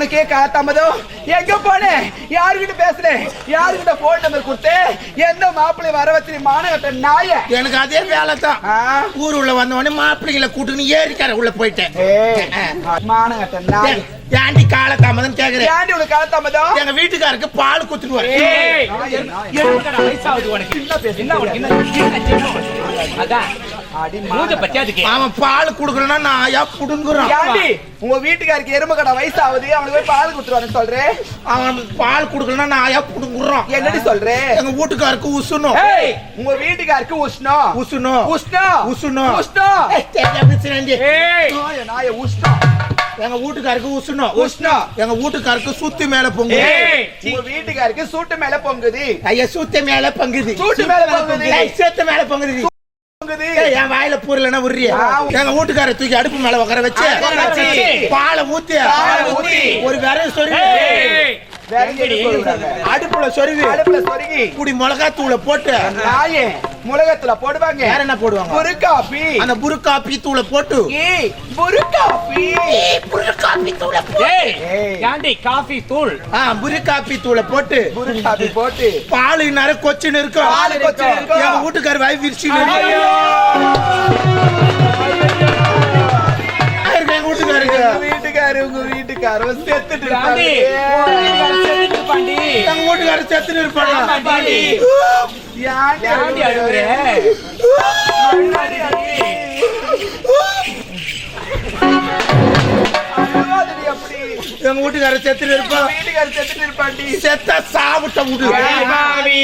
உனக்கே காத்தாமதோ எங்க போனேன் யாருகிட்ட பேசுறேன் யாருகிட்ட போன் நம்பர் கொடுத்து என்ன மாப்பிள்ளை வர வச்சு மானகட்ட நாய எனக்கு அதே வேலை தான்? ஊர் உள்ள வந்த உடனே மாப்பிள்ளைகளை கூட்டுன்னு ஏறிக்கார உள்ள போயிட்டேன் மானகட்ட நாய் ஏ- ஏன்டி கால தாமதம் கேக்குறேன் ஏன்டி உனக்கு காத்தாமதோ எங்க வீட்டுக்காருக்கு பால் குத்துருவாரு ஏய், வயசாகுது உனக்கு? என்ன உனக்கு? என்ன என்ன? அதான், மூஞ்ச. அவன் பால் குடுக்கறனா நாயா புடுங்குறான் ஏன்டி உங்க வீட்டுக்காருக்கு எருமை கடை வயசாகுது? அவனுக்கு போய் பால் குடுத்துருவான்னு சொல்றேன் அவன் பால் குடுக்கறனா நாயா புடுங்குறான் என்னடி சொல்றேன் எங்க வீட்டுக்காருக்கு உசுணும். ஏய், உங்க வீட்டுக்காருக்கு உஷ்ணம். உசுணும். உஷ்ணம். உசுணும். உஷ்ணம். ஏய், நாய உஷ்ணம். எங்க வீட்டுக்காருக்கு உசுணும். உஷ்ணம். எங்க வீட்டுக்காருக்கு சுத்தி மேல பொங்கு ஏய், உங்க வீட்டுக்காருக்கு சூட்டு மேல பொங்குது. ஐயா சுத்தி மேல பங்குது. சூட்டு மேல பொங்குது. சேத்து மேல பொங்குது. என் வாயில பூரலன்னா உரிய. எங்க வீட்டுக்கார தூக்கி அடுப்பு மேல உட்கார வச்சு. பாலை ஊத்தி. ஒரு எங்கடி சொல்றாங்க? அடுப்புல சொருவி அடுப்புல சொருகி. குடி மிளகா தூளை போட்டு நாயே முளகத்துல போடுவாங்க. வேற என்ன போடுவாங்க? ஒரு காப்பி அந்த புருக்காப்பி தூளை போட்டு. ஏய் ஒரு காப்பி புருக்காப்பி தூளை ஏய், ஏய். ஏன்டி காஃபி தூள்? ஆ புருக்காப்பி தூளை போட்டு. ஒரு காப்பி போட்டு. பால் நேர கொச்சின்னு இருக்கும். பால் கொச்சின்னு இருக்கும். எங்க வீட்டுக்கார வாய் விரிச்சு ஐயோ. எங்க வீட்டுக்காருக்கு உங்க வீட்டுக்காரு உங்க வீட்டுக்காரு செத்துட்டு ஏன்டி? இருப்பாங்க. செத்துட்டு. எங்க வீட்டுக்கார செத்துன்னு இருப்பாங்க ஆமாடி. ஏன்டி ஏன்டி அழுகுற? அழுகாதடி, அழுகாதடி அப்படி எங்க வீட்டுக்கார செத்துன்னு உங்க இருப்பாங்க வீட்டுக்காரு செத்துட்டு இருப்பாண்டி செத்த சாப்பிட்ட விடு ஏய், பாவி.